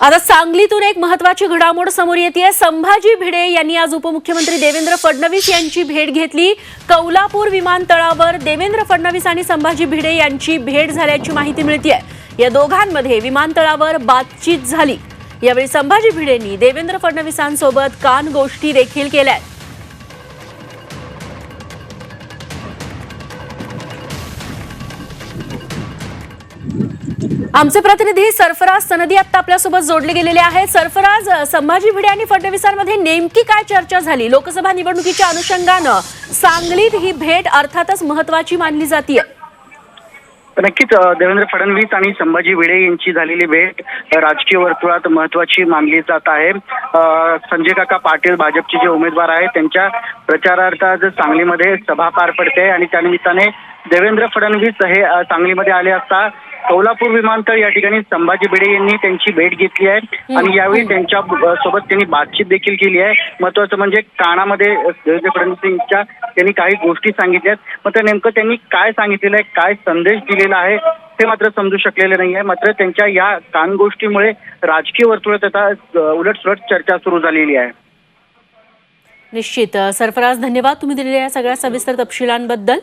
आता सांगलीतून एक महत्वाची घडामोड समोर येते. संभाजी भिडे यांनी आज उपमुख्यमंत्री देवेंद्र फडणवीस यांची भेट घेतली. कौलापूर विमानतळावर देवेंद्र फडणवीस आणि संभाजी भिडे यांची भेट झाल्याची माहिती मिळते या दोघांमध्ये विमानतळावर बातचीत झाली. यावेळी संभाजी भिडेंनी देवेंद्र फडणवीसांसोबत कान गोष्टी देखील केल्या आमचे प्रतिनिधी सरफराज सनदी आता आपल्यासोबत जोडले गेलेले आहेत. सरफराज संभाजी भिडे आणि फडणवीसांमध्ये नेमकी काय चर्चा झाली? लोकसभा निवडणुकीच्या अनुषंगानं सांगलीत ही भेट अर्थातच महत्वाची मानली जाते नक्कीच देवेंद्र फडणवीस आणि संभाजी भिडे यांची झालेली भेट राजकीय वर्तुळात महत्वाची मानली जात आहे. संजय काका पाटील भाजपचे जे उमेदवार आहेत त्यांच्या प्रचारार्थ आज सांगलीमध्ये सभा पार पडते आणि त्यानिमित्ताने देवेंद्र फडणवीस हे सांगलीमध्ये आले असता कोल्हापूर विमानतळ या ठिकाणी संभाजी भिडे यांनी त्यांची भेट घेतली आहे. आणि यावेळी त्यांच्यासोबत त्यांनी बातचीत देखील केली आहे. महत्वाचं म्हणजे कानामध्ये देवेंद्र फडणवीस यांच्या त्यांनी काही गोष्टी सांगितल्या आहेत. मात्र नेमकं त्यांनी काय सांगितलेलं आहे काय संदेश दिलेला आहे ते मात्र समजू शकलेले नाही आहे. मात्र त्यांच्या या कान गोष्टीमुळे राजकीय वर्तुळात आता उलटसुलट चर्चा सुरू झालेली आहे. निश्चित. सरफराज धन्यवाद तुम्ही दिलेल्या या सगळ्या सविस्तर तपशिलांबद्दल.